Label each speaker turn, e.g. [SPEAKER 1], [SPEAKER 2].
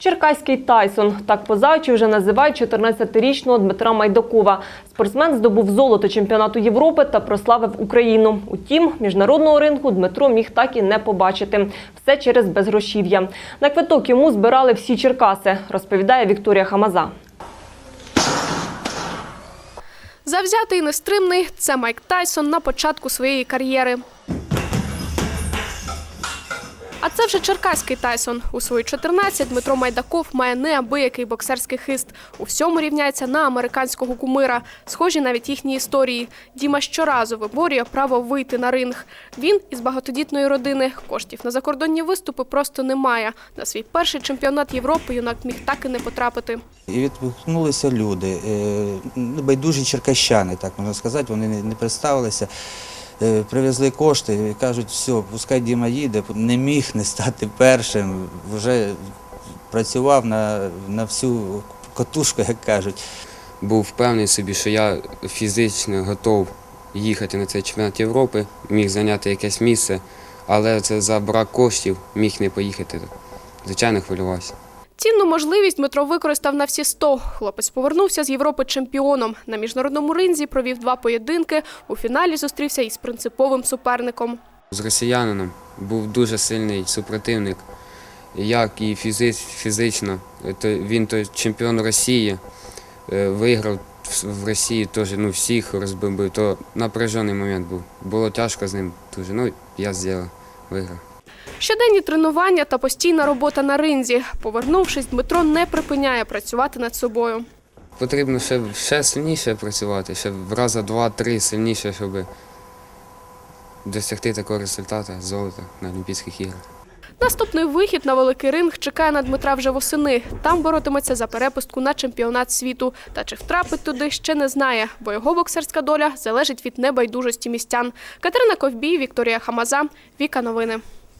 [SPEAKER 1] Черкаський Тайсон. Так позаючи вже називають 14-річного Дмитра Майдакова. Спортсмен здобув золото чемпіонату Європи та прославив Україну. Утім, міжнародного ринку Дмитро міг так і не побачити. Все через безгрошів'я. На квиток йому збирали всі Черкаси, розповідає Вікторія Хамаза.
[SPEAKER 2] Завзятий і нестримний це Майк Тайсон на початку своєї кар'єри. А це вже черкаський Тайсон. У свої 14 Дмитро Майдаков має неабиякий боксерський хист. У всьому рівняється на американського кумира. Схожі навіть їхні історії. Діма щоразу виборює право вийти на ринг. Він із багатодітної родини. Коштів на закордонні виступи просто немає. На свій перший чемпіонат Європи юнак міг так і не потрапити.
[SPEAKER 3] І відгукнулися люди, е, байдужі черкащани, так можна сказати, вони не не представилися. Е, Привезли кошти і кажуть, все, пускай Діма їде, не міг не стати першим, вже працював на, на всю котушку, як кажуть.
[SPEAKER 4] був впевнений собі, що я фізично готов їхати на цей чемпіонат Європи, міг зайняти якесь місце, але це за брак коштів міг не поїхати. Звичайно, хвилювався.
[SPEAKER 2] Цінну можливість Дмитро використав на всі 100. Хлопець повернувся з Європи чемпіоном. На міжнародному ринзі провів два поєдинки. У фіналі зустрівся із принциповим суперником.
[SPEAKER 4] З росіянином був дуже сильний супротивник, як і фізи- фізично. Він то чемпіон Росії, е, виграв в Росії теж ну, всіх розбив, то напряжений момент був. Було тяжко з ним дуже. Ну, я зробив, виграв.
[SPEAKER 2] Щоденні тренування та постійна робота на ринзі. Повернувшись, Дмитро не припиняє працювати над собою.
[SPEAKER 4] Потрібно ще, ще сильніше працювати, ще в раза два-три сильніше, щоб досягти такого результату золота на Олімпійських іграх.
[SPEAKER 2] Наступний вихід на великий ринг чекає на Дмитра вже восени. Там боротиметься за перепустку на чемпіонат світу. Та чи втрапить туди, ще не знає, бо його боксерська доля залежить від небайдужості містян. Катерина Ковбій, Вікторія Хамаза, Віка Новини.